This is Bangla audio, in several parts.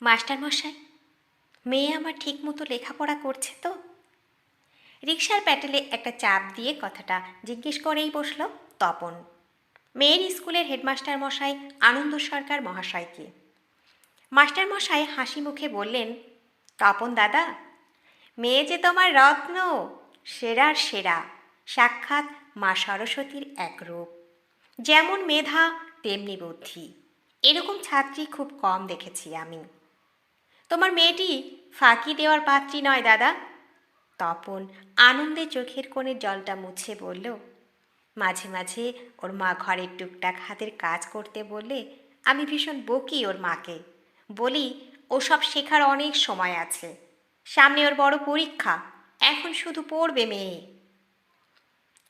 মাস্টারমশাই, মেয়ে আমার ঠিক মতো লেখাপড়া করছে তো? রিক্সার প্যাটেলে একটা চাপ দিয়ে কথাটা জিজ্ঞেস করেই বসল তপন। মেয়ের স্কুলের হেডমাস্টার মশাই আনন্দ সরকার মহাশয়কে। মাস্টার মশাই হাসি মুখে বললেন, তপন দাদা, মেয়ে যে তোমার রত্ন সেরার সেরা, সাক্ষাৎ মা সরস্বতীর এক রূপ। যেমন মেধা, তেমনি বুদ্ধি। এরকম ছাত্রী খুব কম দেখেছি আমি। তোমার মেয়েটি ফাঁকি দেওয়ার পাত্রী নয়, দাদা। তপন আনন্দে চোখের কোণে জলটা মুছে বলল, মাঝে মাঝে ওর মা ঘরের টুকটাক হাতের কাজ করতে বললে আমি ভীষণ বকি ওর মাকে। বলি, ওসব শেখার অনেক সময় আছে। সামনে ওর বড় পরীক্ষা, এখন শুধু পড়বে মেয়ে।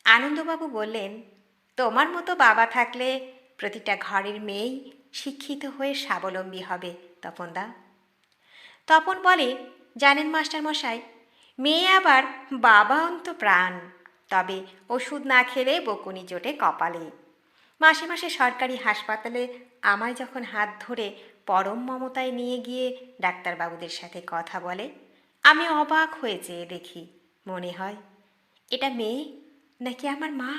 আনন্দবাবু বললেন, তোমার মতো বাবা থাকলে প্রতিটা ঘরের মেয়েই শিক্ষিত হয়ে স্বাবলম্বী হবে, তপনদা। তপন বলে, জানেন মাস্টার মশাই, মেয়ে আবার বাবা অন্ত প্রাণ। তবে ওষুধ না খেলে বকুনি জোটে কপালে। মাসে মাসে সরকারি হাসপাতালে আমায় যখন হাত ধরে পরম মমতায় নিয়ে গিয়ে ডাক্তারবাবুদের সাথে কথা বলে, আমি অবাক হয়ে যেয়ে দেখি, মনে হয়, এটা মেয়ে নাকি আমার মা?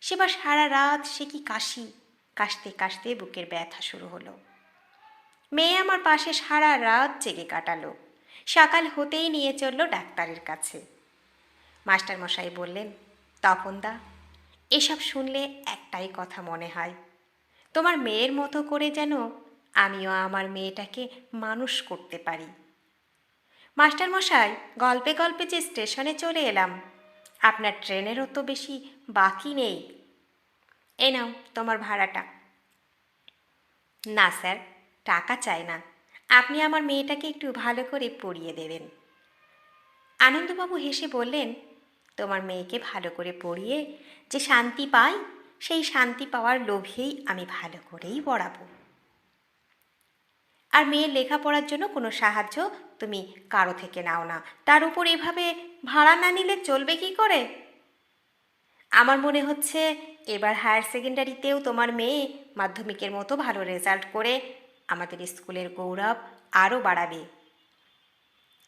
সেবার সারা রাত সে কি কাশি? কাশতে কাশতে বুকের ব্যথা শুরু হলো। মেয়ে আমার পাশে সারা রাত জেগে কাটালো। সকাল হতেই নিয়ে চলল ডাক্তারের কাছে। মাস্টারমশাই বললেন তপনদা এসব শুনলে একটাই কথা মনে হয়। তোমার মেয়ের মতো করে যেন আমিও আমার মেয়েটাকে মানুষ করতে পারি। মাস্টারমশাই, গল্পে গল্পে যে স্টেশনে চলে এলাম, আপনার ট্রেনেরও তো বেশি বাকি নেই। এ নাও তোমার ভাড়াটা। না স্যার টাকা চাই না। আপনি আমার মেয়েটাকে একটু ভালো করে পড়িয়ে দেবেন। আনন্দবাবু হেসে বললেন, তোমার মেয়েকে ভালো করে পড়িয়ে যে শান্তি পাই, সেই শান্তি পাওয়ার লোভেই আমি ভালো করেই পড়াবো। আর মেয়ের লেখাপড়ার জন্য কোনো সাহায্য তুমি কারও থেকে নাও না। তার উপর এভাবে ভাড়া না নিলে চলবে কি করে? আমার মনে হচ্ছে, এবার হায়ার সেকেন্ডারিতেও তোমার মেয়ে মাধ্যমিকের মতো ভালো রেজাল্ট করে আমাদের স্কুলের গৌরব আরও বাড়াবে।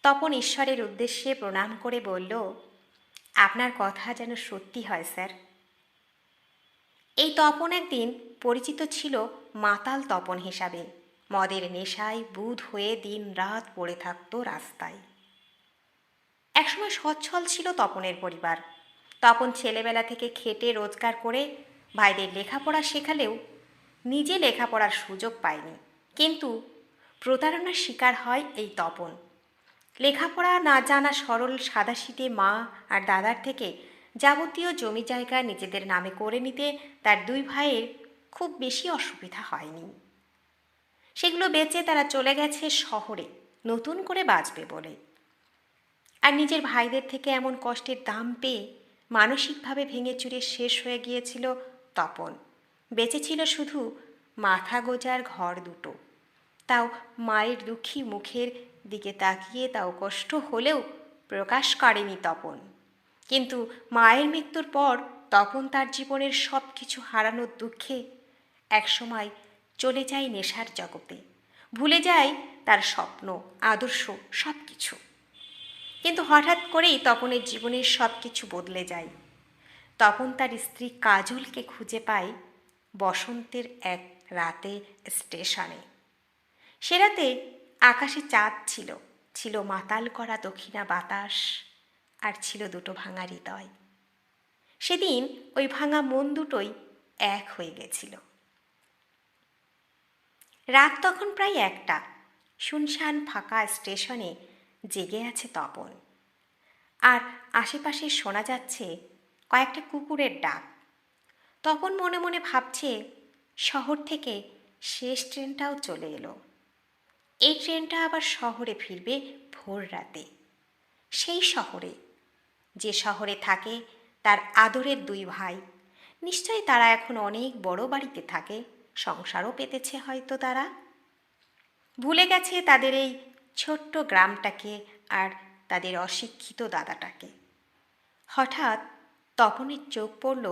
তপন ঈশ্বরের উদ্দেশ্যে প্রণাম করে বলল, আপনার কথা যেন সত্যি হয়, স্যার। এই তপন একদিন পরিচিত ছিল মাতাল তপন হিসাবে। মদের নেশায় বুধ হয়ে দিন রাত পড়ে থাকত রাস্তায়। একসময় সচ্ছল ছিল তপনের পরিবার। তপন ছেলেবেলা থেকে খেটে রোজগার করে ভাইদের লেখাপড়া শেখালেও নিজে লেখাপড়ার সুযোগ পায়নি। কিন্তু প্রতারণার শিকার হয় এই তপন। লেখাপড়া না জানা সরল সাদাশীতে মা আর দাদার থেকে যাবতীয় জমি জায়গা নিজেদের নামে করে নিতে তার দুই ভাইয়ের খুব বেশি অসুবিধা হয়নি। সেগুলো বেচে তারা চলে গেছে শহরে, নতুন করে বাঁচবে বলে। আর নিজের ভাইদের থেকে এমন কষ্টের দাম পেয়ে মানসিকভাবে ভেঙে চুরে শেষ হয়ে গিয়েছিল তপন। বেঁচেছিল শুধু মাথা গোজার ঘর দুটো। তাও মায়ের দুঃখী মুখের দিকে তাকিয়ে তাও কষ্ট হলেও প্রকাশ করেনি তপন। কিন্তু মায়ের মৃত্যুর পর তপন তার জীবনের সব কিছু হারানোর দুঃখে একসময় চলে যায় নেশার জগতে। ভুলে যায় তার স্বপ্ন, আদর্শ সব কিছু কিন্তু হঠাৎ করেই তপনের জীবনের সব কিছু বদলে যায়। তখন তার স্ত্রী কাজলকে খুঁজে পায় বসন্তের এক রাতে স্টেশনে। সে রাতে আকাশে চাঁদ ছিল ছিল মাতাল করা দক্ষিণা বাতাস, আর ছিল দুটো ভাঙা হৃদয়। সেদিন ওই ভাঙা মন দুটোই এক হয়ে গেছিল। রাত তখন প্রায় একটা। শুনশান ফাঁকা স্টেশনে জেগে আছে তপন। আর আশেপাশে শোনা যাচ্ছে কয়েকটা কুকুরের ডাক। তপন মনে মনে ভাবছে শহর থেকে শেষ ট্রেনটাও চলে এলো। এই ট্রেনটা আবার শহরে ফিরবে ভোর রাতে। সেই শহরে, যে শহরে থাকে তার আদরের দুই ভাই। নিশ্চয়ই তারা এখন অনেক বড় বাড়িতে থাকে, সংসারও পেতেছে হয়তো তারা। ভুলে গেছে তাদের এই ছোট্ট গ্রামটাকে আর তাদের অশিক্ষিত দাদাটাকে। হঠাৎ তপনের চোখ পড়ল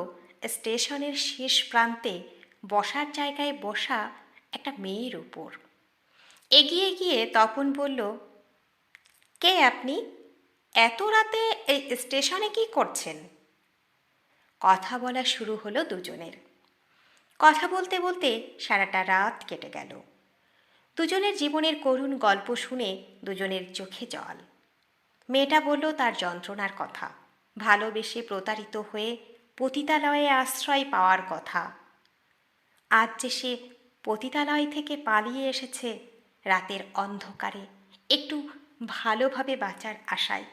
স্টেশনের শেষ প্রান্তে বসার জায়গায় বসা একটা মেয়ের উপর। এগিয়ে গিয়ে তপন বলল, কে আপনি? এত রাতে এই স্টেশনে কি করছেন? কথা বলা শুরু হলো দুজনের। কথা বলতে বলতে সারাটা রাত কেটে গেল। দুজনের জীবনের করুণ গল্প শুনে দুজনের চোখে জল। মেয়েটা বলল তার যন্ত্রণার কথা, ভালোবেসে প্রতারিত হয়ে পতিতালয়ে আশ্রয় পাওয়ার কথা। আজ যে সে পতিতালয় থেকে পালিয়ে এসেছে, রাতের অন্ধকারে একটু ভালোভাবে বাঁচার আশায়,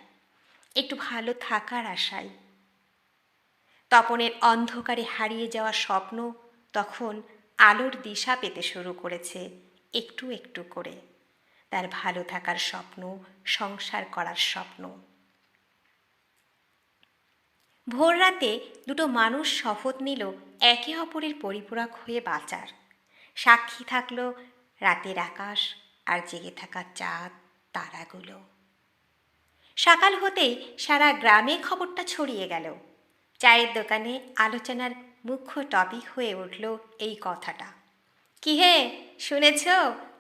একটু ভালো থাকার আশায়। তপনের অন্ধকারে হারিয়ে যাওয়া স্বপ্ন তখন আলোর দিশা পেতে শুরু করেছে একটু একটু করে। তার ভালো থাকার স্বপ্ন, সংসার করার স্বপ্ন। ভোর রাতে দুটো মানুষ শপথ নিল একে অপরের পরিপূরক হয়ে বাঁচার। সাক্ষী থাকল রাতের আকাশ আর জেগে থাকা চাঁদ, তারাগুলো। সকাল হতেই সারা গ্রামে খবরটা ছড়িয়ে গেল। চায়ের দোকানে আলোচনার মুখ্য টপিক হয়ে উঠল এই কথাটা। কি হে, শুনেছ?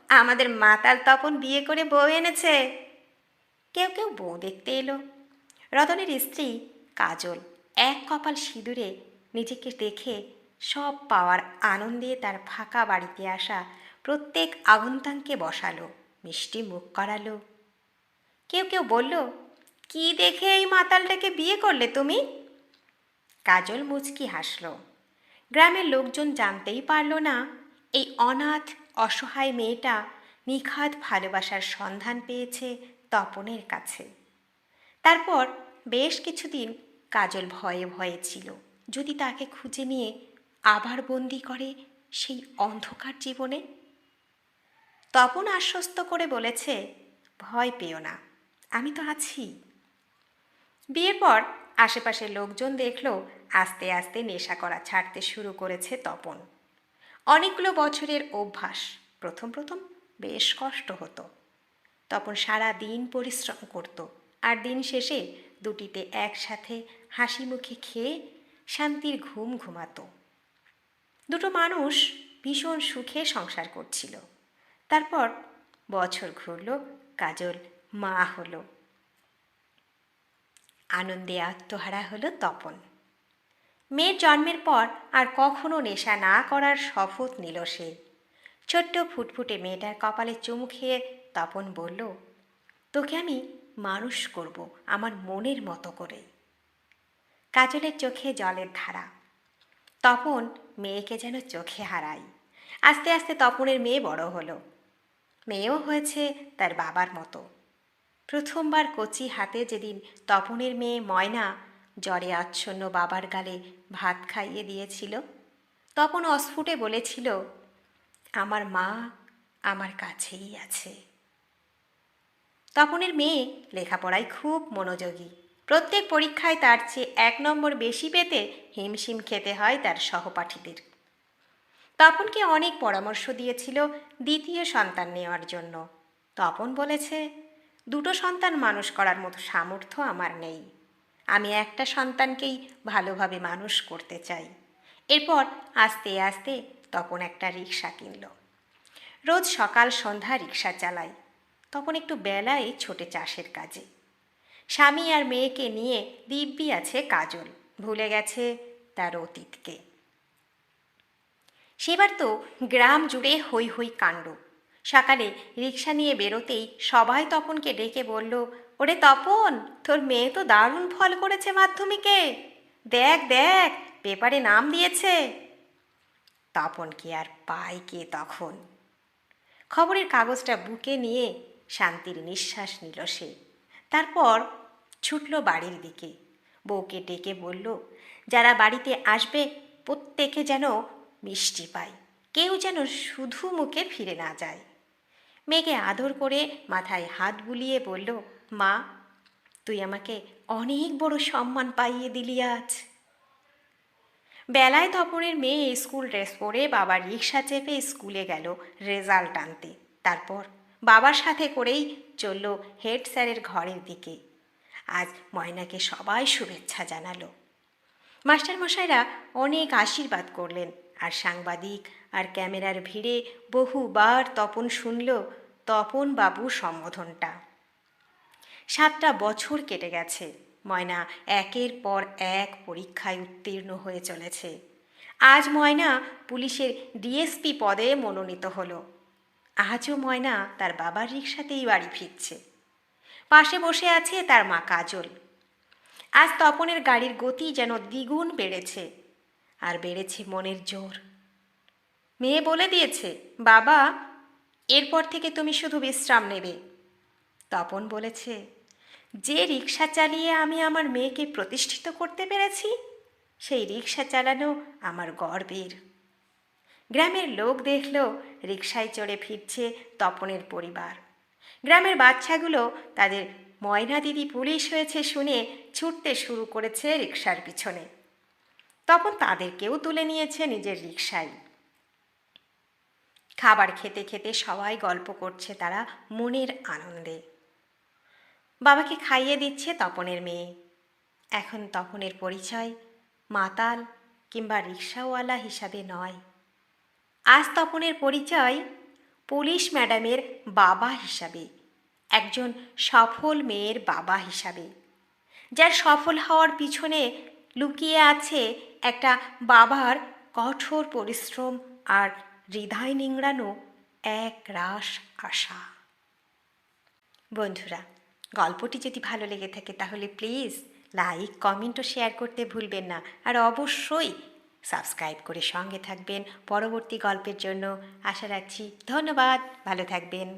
আমাদের মাতাল তপন বিয়ে করে বউ এনেছে? কেউ কেউ বউ দেখতে এলো। রতনের স্ত্রী কাজল এক কপাল সিঁদুরে নিজেকে দেখে সব পাওয়ার আনন্দে তার ফাঁকা বাড়িতে আসা প্রত্যেক আগন্তাংকে বসালো, মিষ্টি মুখ করালো। কেউ কেউ বলল, কি দেখে এই মাতালটাকে বিয়ে করলে তুমি? কাজল মুচকি হাসল। গ্রামের লোকজন জানতেই পারল না, এই অনাথ, অসহায় মেয়েটা নিখাত ভালোবাসার সন্ধান পেয়েছে তপনের কাছে। তারপর বেশ কিছুদিন কাজল ভয়ে ভয়ে ছিল। যদি তাকে খুঁজে নিয়ে আবার বন্দি করে সেই অন্ধকার জীবনে? তপন আশ্বস্ত করে বলেছে, ভয় পেও না, আমি তো আছি। বিয়ের পর আশেপাশের লোকজন দেখল, আস্তে আস্তে নেশা করা ছাড়তে শুরু করেছে তপন। অনেকগুলো বছরের অভ্যাস, প্রথম প্রথম বেশ কষ্ট হতো। তপন সারা দিন পরিশ্রম করত, আর দিন শেষে দুটিতে একসাথে হাসি মুখে খেয়ে শান্তির ঘুম ঘুমাতো। দুটো মানুষ ভীষণ সুখে সংসার করছিল। তারপর বছর ঘুরল, কাজল মা হলো। আনন্দে আত্মহারা হলো তপন। মেয়ের জন্মের পর আর কখনো নেশা না করার শপথ নিল সে। ছোট্ট ফুটফুটে মেয়েটার কপালে চুমু খেয়ে তপন বলল, তোকে আমি মানুষ করব আমার মনের মতো করে কাজলের চোখে জলের ধারা। তপন মেয়েকে যেন চোখে হারাই আস্তে আস্তে তপনের মেয়ে বড় হলো। মেয়েও হয়েছে তার বাবার মতো। প্রথমবার কচি হাতে যেদিন তপনের মেয়ে ময়না জ্বরে আচ্ছন্ন বাবার গালে ভাত খাইয়ে দিয়েছিল, তপন অস্ফুটে বলেছিল, আমার মা আমার কাছেই আছে। তপনের মেয়ে লেখাপড়ায় খুব মনোযোগী। প্রত্যেক পরীক্ষায় তার চেয়ে এক নম্বর বেশি পেতে হিমশিম খেতে হয় তার সহপাঠীদের। তপনকে অনেক পরামর্শ দিয়েছিল দ্বিতীয় সন্তান নেওয়ার জন্য। তপন বলেছে, দুটো সন্তান মানুষ করার মতো সামর্থ্য আমার নেই। আমি একটা সন্তানকেই ভালোভাবে মানুষ করতে চাই। এরপর আস্তে আস্তে তপন একটা রিক্সা কিনল। রোজ সকাল সন্ধ্যা রিক্সা চালায়। তখন একটু বেলায় ছোটে চাষের কাজে। স্বামী আর মেয়েকে নিয়ে দিব্যি আছে কাজল, ভুলে গেছে তার অতীতকে। সেবার তো গ্রাম জুড়ে হই হই কাণ্ড। সকালে রিক্সা নিয়ে বেরোতেই সবাই তপনকে ডেকে বলল, ওরে তপন, তোর মেয়ে তো দারুণ ফল করেছে মাধ্যমিকে। দেখ দেখ, পেপারে নাম দিয়েছে। তপন কি আর পায় কে তখন? খবরের কাগজটা বুকে নিয়ে শান্তির নিঃশ্বাস নিল সে। তারপর ছুটল বাড়ির দিকে। বউকে ডেকে বলল, যারা বাড়িতে আসবে, প্রত্যেকে যেন মিষ্টি পায়। কেউ যেন শুধু মুখে ফিরে না যায়। মেয়েকে আদর করে মাথায় হাত বুলিয়ে বলল, মা, তুই আমাকে অনেক বড় সম্মান পাইয়ে দিলি আজ। বেলায় তপনের মেয়ে স্কুল ড্রেস পরে বাবার রিক্সা চেপে স্কুলে গেল রেজাল্ট আনতে। তারপর বাবার সাথে করেই চলল হেড স্যারের ঘরের দিকে। আজ ময়নাকে সবাই শুভেচ্ছা জানালো। মাস্টারমশাইরা অনেক আশীর্বাদ করলেন আর সাংবাদিক আর ক্যামেরার ভিড়ে বহুবার তপন শুনল তপন বাবু সম্বোধনটা। সাতটা বছর কেটে গেছে, ময়না একের পর এক পরীক্ষায় উত্তীর্ণ হয়ে চলেছে। আজ ময়না পুলিশের ডিএসপি পদে মনোনীত হলো। আজও ময়না তার বাবার রিক্সাতেই বাড়ি ফিরছে। পাশে বসে আছে তার মা কাজল। আজ তপনের গাড়ির গতি যেন দ্বিগুণ বেড়েছে, আর বেড়েছে মনের জোর। মেয়ে বলে দিয়েছে, বাবা, এরপর থেকে তুমি শুধু বিশ্রাম নেবে। তপন বলেছে, যে রিক্সা চালিয়ে আমি আমার মেয়েকে প্রতিষ্ঠিত করতে পেরেছি, সেই রিক্সা চালানো আমার গর্বের। গ্রামের লোক দেখল রিক্সায় চড়ে ফিরছে তপনের পরিবার। গ্রামের বাচ্চাগুলো তাদের ময়না দিদি পুলিশ হয়েছে শুনে ছুটতে শুরু করেছে রিক্সার পিছনে। তখন তাদেরকেও তুলে নিয়েছে নিজের রিক্সায় খাবার খেতে খেতে সবাই গল্প করছে তারা মনের আনন্দে। বাবাকে খাইয়ে দিচ্ছে তপনের মেয়ে। এখন তপনের পরিচয় মাতাল কিংবা রিক্সাওয়ালা হিসাবে নয়। আজ তপনের পরিচয় পুলিশ ম্যাডামের বাবা হিসাবে, একজন সফল মেয়ের বাবা হিসাবে, যার সফল হওয়ার পিছনে লুকিয়ে আছে একটা বাবার কঠোর পরিশ্রম আর হৃদয় নিংড়ানো এক রাস আশা। বন্ধুরা, গল্পটি যদি ভালো লেগে থাকে তাহলে প্লিজ লাইক, কমেন্ট ও শেয়ার করতে ভুলবেন না। আর অবশ্যই সাবস্ক্রাইব করে সঙ্গে থাকবেন। পরবর্তী গল্পের জন্য আশা রাখছি ধন্যবাদ। ভালো থাকবেন।